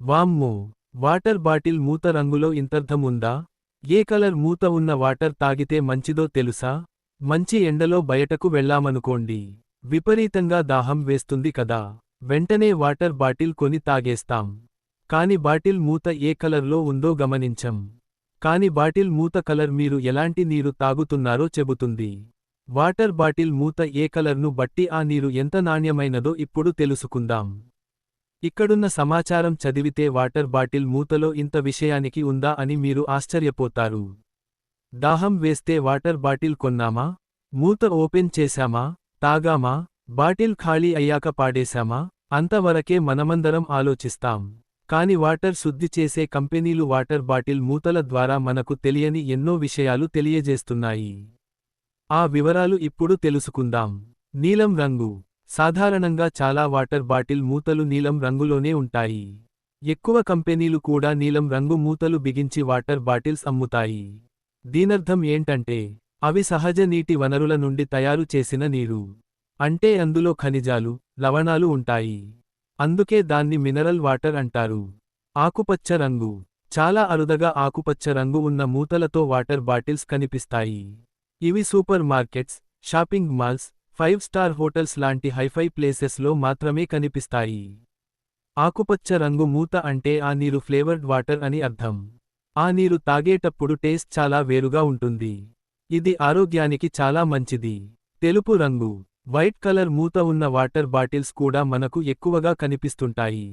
వామ్మో water bottle మూత రంగులో ఇంతర్థం ఉందా ఏ కలర్ మూత ఉన్న వాటర్ తాగితే మంచిదో తెలుసా? మంచి ఎండలో బయటకు వెళ్ళామనుకోండి విపరీతంగా దాహం వేస్తుంది కదా. వెంటనే వాటర్ బాటిల్ కొని తాగేస్తాం. కాని బాటిల్ మూత ఏ కలర్లో ఉందో గమనించం. కాని బాటిల్ మూత కలర్ మీరు ఎలాంటి నీరు తాగుతున్నారో చెబుతుంది. వాటర్ బాటిల్ మూత ఏ కలర్ను బట్టి ఆ నీరు ఎంత నాణ్యమైనదో ఇప్పుడు తెలుసుకుందాం. ఇక్కడున్న సమాచారం చదివితే వాటర్ బాటిల్ మూతలో ఇంత విషయానికి ఉందా అని మీరు ఆశ్చర్యపోతారు. దాహం వేస్తే వాటర్ బాటిల్ కొన్నామా? మూత ఓపెన్ చేశామా? తాగామా? బాటిల్ ఖాళీ అయ్యాక పాడేశామా? అంతవరకే మనమందరం ఆలోచిస్తాం. కాని వాటర్ శుద్ధి చేసే కంపెనీలు వాటర్ బాటిల్ మూతల ద్వారా మనకు తెలియని ఎన్నో విషయాలు తెలియజేస్తున్నాయి. ఆ వివరాలు ఇప్పుడు తెలుసుకుందాం. నీలం రంగు. సాధారణంగా చాలా వాటర్ బాటిల్ మూతలు నీలం రంగులోనే ఉంటాయి. ఎక్కువ కంపెనీలు కూడా నీలం రంగు మూతలు బిగించి వాటర్ బాటిల్స్ అమ్ముతాయి. దీనర్థం ఏంటంటే అవి సహజ నీటి వనరుల నుండి తయారు చేసిన నీరు. అంటే అందులో ఖనిజాలు లవణాలు ఉంటాయి. అందుకే దాన్ని మినరల్ వాటర్ అంటారు. ఆకుపచ్చ రంగు. చాలా అరుదగా ఆకుపచ్చ రంగు ఉన్న మూతలతో వాటర్ బాటిల్స్ కనిపిస్తాయి. ఇవి super markets shopping malls five star hotels లాంటి హైఫై ప్లేసెస్లో మాత్రమే కనిపిస్తాయి. ఆకుపచ్చ రంగు మూత అంటే ఆ నీరు ఫ్లేవర్డ్ వాటర్ అని అర్థం. ఆ నీరు తాగేటప్పుడు టేస్ట్ చాలా వేరుగా ఉంటుంది. ఇది ఆరోగ్యానికి చాలా మంచిది. తెలుపు రంగు వైట్ కలర్ మూత ఉన్న వాటర్ బాటిల్స్ కూడా మనకు ఎక్కువగా కనిపిస్తుంటాయి.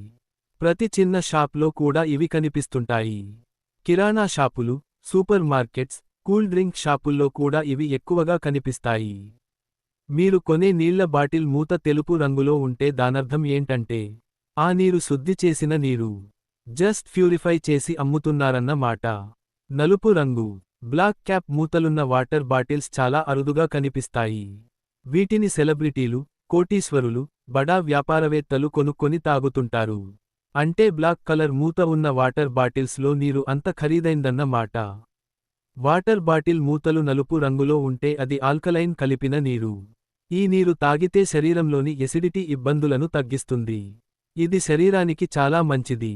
ప్రతి చిన్న షాప్లో కూడా ఇవి కనిపిస్తుంటాయి. కిరాణా షాపులు సూపర్ మార్కెట్స్ కూల్ డ్రింక్ షాపుల్లో కూడా ఇవి ఎక్కువగా కనిపిస్తాయి. మీరు కొనే నీళ్ళ బాటిల్ మూత తెలుపు రంగులో ఉంటే దానర్థం ఏంటంటే ఆ నీరు శుద్ధి చేసిన నీరు. జస్ట్ ప్యూరిఫై చేసి అమ్ముతున్నారన్న మాట. నలుపు రంగు. బ్లాక్ క్యాప్ మూతలున్న వాటర్ బాటిల్స్ చాలా అరుదుగా కనిపిస్తాయి. వీటిని సెలబ్రిటీలు కోటీశ్వరులు బడా వ్యాపారవేత్తలు కొనుక్కొని తాగుతుంటారు. అంటే బ్లాక్ కలర్ మూత ఉన్న వాటర్ బాటిల్స్లో నీరు అంత ఖరీదైందన్న మాట. వాటర్ బాటిల్ మూతలు నలుపు రంగులో ఉంటే అది ఆల్కలైన్ కలిపిన నీరు. ఈ నీరు తాగితే శరీరంలోని ఎసిడిటీ ఇబ్బందులను తగ్గిస్తుంది. ఇది శరీరానికి చాలా మంచిది.